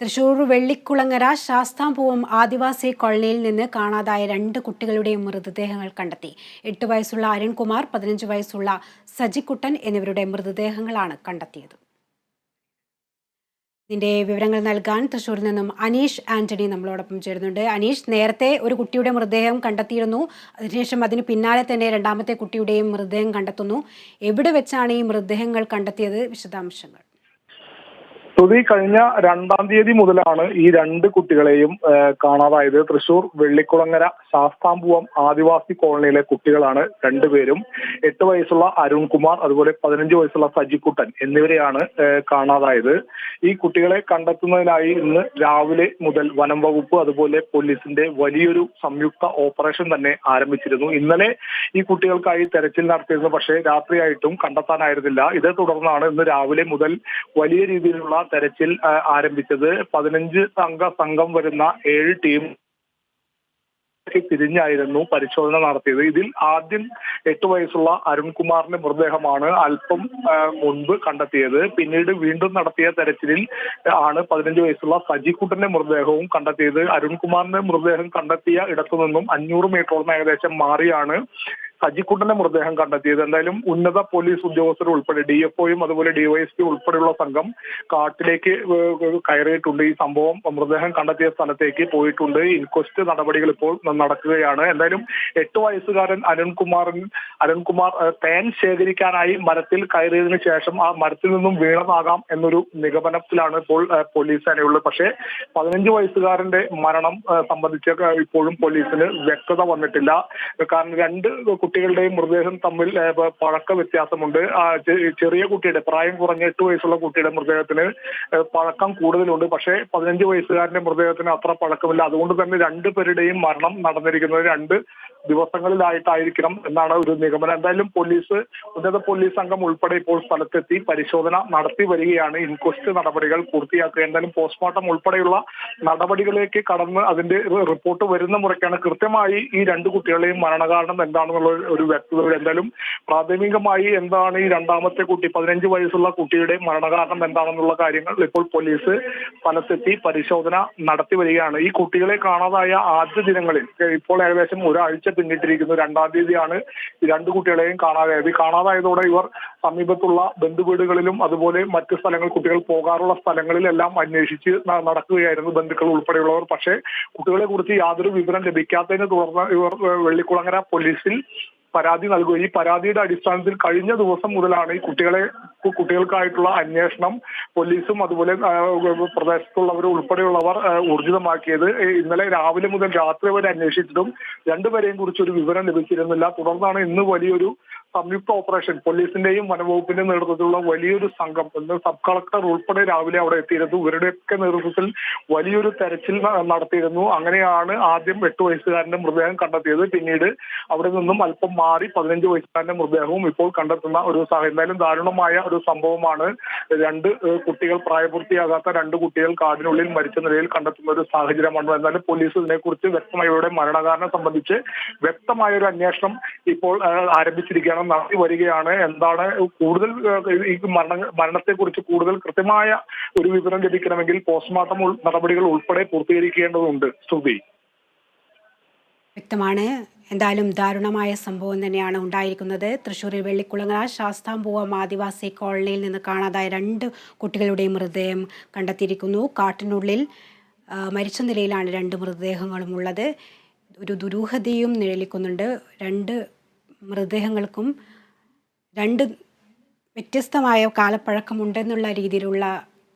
തൃശൂർ വെള്ളിക്കുളങ്ങര ശാസ്താംപൂവം ആദിവാസി കോളനിയിൽ നിന്ന് കാണാതായ രണ്ട് കുട്ടികളുടെയും മൃതദേഹങ്ങൾ കണ്ടെത്തി. എട്ട് വയസ്സുള്ള അരുൺകുമാർ പതിനഞ്ച് വയസ്സുള്ള സജിക്കുട്ടൻ എന്നിവരുടെ മൃതദേഹങ്ങളാണ് കണ്ടെത്തിയത്. ഇതിന്റെ വിവരങ്ങൾ നൽകാൻ തൃശൂരിൽ നിന്നും അനീഷ് ആന്റണി നമ്മളോടൊപ്പം ചേരുന്നുണ്ട്. അനീഷ് നേരത്തെ ഒരു കുട്ടിയുടെ മൃതദേഹം കണ്ടെത്തിയിരുന്നു. അതിനുശേഷം അതിന് പിന്നാലെ തന്നെ രണ്ടാമത്തെ കുട്ടിയുടെയും മൃതദേഹം കണ്ടെത്തുന്നു. എവിടെ വെച്ചാണ് ഈ മൃതദേഹങ്ങൾ കണ്ടെത്തിയത്? വിശദാംശങ്ങൾ. ശ്രുതി കഴിഞ്ഞ രണ്ടാം തീയതി മുതലാണ് ഈ രണ്ട് കുട്ടികളെയും കാണാതായത്. തൃശൂർ വെള്ളിക്കുളങ്ങര ശാസ്താംപൂവം ആദിവാസി കോളനിയിലെ കുട്ടികളാണ് രണ്ടുപേരും. എട്ട് വയസ്സുള്ള അരുൺകുമാർ അതുപോലെ പതിനഞ്ച് വയസ്സുള്ള സജിക്കുട്ടൻ എന്നിവരെയാണ് കാണാതായത്. ഈ കുട്ടികളെ കണ്ടെത്തുന്നതിനായി ഇന്ന് രാവിലെ മുതൽ വനം വകുപ്പ് അതുപോലെ പോലീസിന്റെ വലിയൊരു സംയുക്ത ഓപ്പറേഷൻ തന്നെ ആരംഭിച്ചിരുന്നു. ഇന്നലെ ഈ കുട്ടികൾക്കായി തെരച്ചിൽ നടത്തിയിരുന്നു പക്ഷേ രാത്രിയായിട്ടും കണ്ടെത്താനായിരുന്നില്ല. ഇതേ തുടർന്നാണ് ഇന്ന് രാവിലെ മുതൽ വലിയ രീതിയിലുള്ള തെരച്ചിൽ ആരംഭിച്ചത്. പതിനഞ്ച് അംഗ സംഘം വരുന്ന ഏഴ് ടീം തിരിഞ്ഞായിരുന്നു പരിശോധന നടത്തിയത്. ഇതിൽ ആദ്യം എട്ട് വയസ്സുള്ള അരുൺകുമാറിന്റെ മൃതദേഹമാണ് അല്പം മുൻപ് കണ്ടെത്തിയത്. പിന്നീട് വീണ്ടും നടത്തിയ തെരച്ചിലിൽ ആണ് പതിനഞ്ച് വയസ്സുള്ള സജിക്കുട്ടന്റെ മൃതദേഹവും കണ്ടെത്തിയത്. അരുൺകുമാറിന്റെ മൃതദേഹം കണ്ടെത്തിയ ഇടത്തു നിന്നും അഞ്ഞൂറ് മീറ്ററോളം ഏകദേശം മാറിയാണ് സജിക്കുട്ടന്റെ മൃതദേഹം കണ്ടെത്തിയത്. എന്തായാലും ഉന്നത പോലീസ് ഉദ്യോഗസ്ഥർ ഉൾപ്പെടെ ഡി അതുപോലെ ഡിവൈഎസ്പി ഉൾപ്പെടെയുള്ള സംഘം കാട്ടിലേക്ക് കയറിയിട്ടുണ്ട്. ഈ സംഭവം മൃതദേഹം കണ്ടെത്തിയ സ്ഥലത്തേക്ക് പോയിട്ടുണ്ട്. ഇൻക്വസ്റ്റ് നടപടികൾ ഇപ്പോൾ നടക്കുകയാണ്. എന്തായാലും എട്ട് വയസ്സുകാരൻ അരുൺകുമാറിൻ അരുൺകുമാർ തേൻ ശേഖരിക്കാനായി മരത്തിൽ കയറിയതിനു ശേഷം ആ മരത്തിൽ നിന്നും വീണതാകാം എന്നൊരു നിഗമനത്തിലാണ് ഇപ്പോൾ പോലീസ് സേനയുള്ളത്. പക്ഷേ പതിനഞ്ച് വയസ്സുകാരന്റെ മരണം സംബന്ധിച്ച് ഇപ്പോഴും പോലീസിന് വ്യക്തത വന്നിട്ടില്ല. കാരണം രണ്ട് കുട്ടികളുടെയും മൃതദേഹം തമ്മിൽ പഴക്ക വ്യത്യാസമുണ്ട്. ചെറിയ കുട്ടിയുടെ പ്രായം കുറഞ്ഞ എട്ട് വയസ്സുള്ള കുട്ടിയുടെ മൃതദേഹത്തിന് പഴക്കം കൂടുതലുണ്ട്. പക്ഷേ പതിനഞ്ച് വയസ്സുകാരന്റെ മൃതദേഹത്തിന് അത്ര പഴക്കമില്ല. അതുകൊണ്ട് തന്നെ രണ്ടു പേരുടെയും മരണം നടന്നിരിക്കുന്നത് രണ്ട് ദിവസങ്ങളിലായിട്ടായിരിക്കണം എന്നാണ് ഒരു നിഗമനം. എന്തായാലും പോലീസ് ഉന്നത പോലീസ് സംഘം ഉൾപ്പെടെ ഇപ്പോൾ സ്ഥലത്തെത്തി പരിശോധന നടത്തി വരികയാണ്. ഇൻക്വസ്റ്റ് നടപടികൾ പൂർത്തിയാക്കുക. എന്തായാലും പോസ്റ്റ്മോർട്ടം ഉൾപ്പെടെയുള്ള നടപടികളിലേക്ക് കടന്ന് അതിന്റെ റിപ്പോർട്ട് വരുന്ന മുറയ്ക്കാണ് കൃത്യമായി ഈ രണ്ട് കുട്ടികളെയും മരണകാരണം എന്താണെന്നുള്ള ഒരു- വ്യക്തത എന്തായാലും പ്രാഥമികമായി എന്താണ് ഈ രണ്ടാമത്തെ കുട്ടി പതിനഞ്ച് വയസ്സുള്ള കുട്ടിയുടെ മരണകാരണം എന്താണെന്നുള്ള കാര്യങ്ങൾ ഇപ്പോൾ പോലീസ് സ്ഥലത്തെത്തി പരിശോധന നടത്തി വരികയാണ്. ഈ കുട്ടികളെ കാണാതായ ആദ്യ ദിനങ്ങളിൽ ഇപ്പോൾ ഏകദേശം ഒരാഴ്ച പിന്നിട്ടിരിക്കുന്നു. രണ്ടാം തീയതിയാണ് രണ്ട് കുട്ടികളെയും കാണാതായത്. കാണാതായതോടെ ഇവർ സമീപത്തുള്ള ബന്ധുവീടുകളിലും അതുപോലെ മറ്റ് സ്ഥലങ്ങൾ കുട്ടികൾ പോകാറുള്ള സ്ഥലങ്ങളിലെല്ലാം അന്വേഷിച്ച് നടക്കുകയായിരുന്നു ബന്ധുക്കൾ ഉൾപ്പെടെയുള്ളവർ. പക്ഷേ കുട്ടികളെ കുറിച്ച് യാതൊരു വിവരം ലഭിക്കാത്തതിനെ തുടർന്ന് ഇവർ വെള്ളിക്കുളങ്ങര പോലീസിൽ പരാതി നൽകുക ഈ പരാതിയുടെ അടിസ്ഥാനത്തിൽ കഴിഞ്ഞ ദിവസം മുതലാണ് ഈ കുട്ടികളെ കുട്ടികൾക്കായിട്ടുള്ള അന്വേഷണം പോലീസും അതുപോലെ പ്രദേശത്തുള്ളവർ ഉൾപ്പെടെയുള്ളവർ ഊർജിതമാക്കിയത്. ഇന്നലെ രാവിലെ മുതൽ രാത്രി വരെ അന്വേഷിച്ചിട്ടും രണ്ടുപേരെയും കുറിച്ച് ഒരു വിവരം ലഭിച്ചിരുന്നില്ല. തുടർന്നാണ് ഇന്ന് വലിയൊരു സംയുക്ത ഓപ്പറേഷൻ. പോലീസിന്റെയും വനവകുപ്പിന്റെയും നേതൃത്വത്തിലുള്ള വലിയൊരു സംഘം ഇന്ന് സബ് കളക്ടർ ഉൾപ്പെടെ രാവിലെ അവിടെ എത്തിയിരുന്നു. ഇവരുടെയൊക്കെ നേതൃത്വത്തിൽ വലിയൊരു തെരച്ചിൽ നടത്തിയിരുന്നു. അങ്ങനെയാണ് ആദ്യം എട്ട് വയസ്സുകാരന്റെ മൃതദേഹം കണ്ടെത്തിയത്. പിന്നീട് അവിടെ നിന്നും അല്പം മാറി പതിനഞ്ച് വയസ്സുകാരന്റെ മൃതദേഹവും ഇപ്പോൾ കണ്ടെത്തുന്ന ഒരു സാഹചര്യം. എന്തായാലും ദാരുണമായ ഒരു സംഭവമാണ് രണ്ട് കുട്ടികൾ പ്രായപൂർത്തിയാകാത്ത രണ്ട് കുട്ടികൾ കാടിനുള്ളിൽ മരിച്ച നിലയിൽ കണ്ടെത്തുന്ന ഒരു സാഹചര്യമാണ് എന്നാലും പോലീസ് ഇതിനെക്കുറിച്ച് വ്യക്തമായ ഇവരുടെ മരണകാരണം സംബന്ധിച്ച് വ്യക്തമായ ഒരു അന്വേഷണം ഇപ്പോൾ ഏഹ്, ആരംഭിച്ചിരിക്കുകയാണ് നടത്തി വരികയാണ്. എന്താണ് കൂടുതൽ ഈ മരണ മരണത്തെക്കുറിച്ച് കൂടുതൽ കൃത്യമായ ഒരു വിവരം ലഭിക്കണമെങ്കിൽ പോസ്റ്റ്മോർട്ടം നടപടികൾ ഉൾപ്പെടെ പൂർത്തീകരിക്കേണ്ടതുണ്ട്. സ്തുതി വ്യക്തമാണ്. എന്തായാലും ദാരുണമായ സംഭവം തന്നെയാണ് ഉണ്ടായിരിക്കുന്നത്. തൃശ്ശൂരിൽ വെള്ളിക്കുളങ്ങര ശാസ്താംപൂവം ആദിവാസി കോളനിയിൽ നിന്ന് കാണാതായ രണ്ട് കുട്ടികളുടെ മൃതദേഹം കണ്ടെത്തിയിരിക്കുന്നു. കാട്ടിനുള്ളിൽ മരിച്ച നിലയിലാണ് രണ്ട് മൃതദേഹങ്ങളും ഉള്ളത് ഒരു ദുരൂഹതയും നിഴലിക്കുന്നുണ്ട്. രണ്ട് മൃതദേഹങ്ങൾക്കും രണ്ട് വ്യത്യസ്തമായ കാലപ്പഴക്കമുണ്ടെന്നുള്ള രീതിയിലുള്ള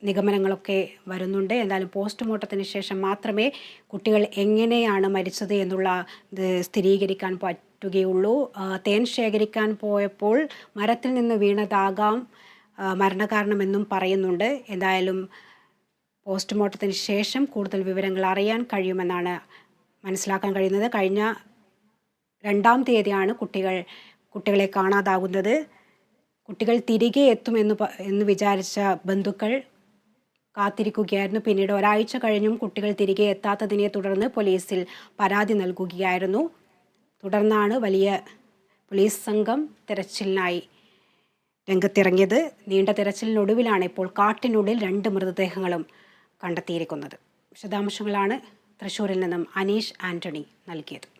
നിഗമനങ്ങളൊക്കെ വരുന്നുണ്ട്. എന്തായാലും പോസ്റ്റ്മോർട്ടത്തിന് ശേഷം മാത്രമേ കുട്ടികൾ എങ്ങനെയാണ് മരിച്ചത് എന്നുള്ള ഇത് സ്ഥിരീകരിക്കാൻ പറ്റുകയുള്ളൂ. തേൻ ശേഖരിക്കാൻ പോയപ്പോൾ മരത്തിൽ നിന്ന് വീണതാകാം മരണകാരണമെന്നും പറയുന്നുണ്ട്. എന്തായാലും പോസ്റ്റ്മോർട്ടത്തിന് ശേഷം കൂടുതൽ വിവരങ്ങൾ അറിയാൻ കഴിയുമെന്നാണ് മനസ്സിലാക്കാൻ കഴിയുന്നത്. കഴിഞ്ഞ രണ്ടാം തീയതിയാണ് കുട്ടികൾ കുട്ടികളെ കാണാതാകുന്നത്. കുട്ടികൾ തിരികെ എത്തുമെന്ന് എന്ന് വിചാരിച്ച ബന്ധുക്കൾ കാത്തിരിക്കുകയായിരുന്നു. പിന്നീട് ഒരാഴ്ച കഴിഞ്ഞും കുട്ടികൾ തിരികെ എത്താത്തതിനെ തുടർന്ന് പോലീസിൽ പരാതി നൽകുകയായിരുന്നു. തുടർന്നാണ് വലിയ പോലീസ് സംഘം തെരച്ചിലിനായി രംഗത്തിറങ്ങിയത്. നീണ്ട തെരച്ചിലിനൊടുവിലാണ് ഇപ്പോൾ കാട്ടിനുള്ളിൽ രണ്ട് മൃതദേഹങ്ങളും കണ്ടെത്തിയിരിക്കുന്നത്. വിശദാംശങ്ങളാണ് തൃശ്ശൂരിൽ നിന്നും അനീഷ് ആന്റണി നൽകിയത്.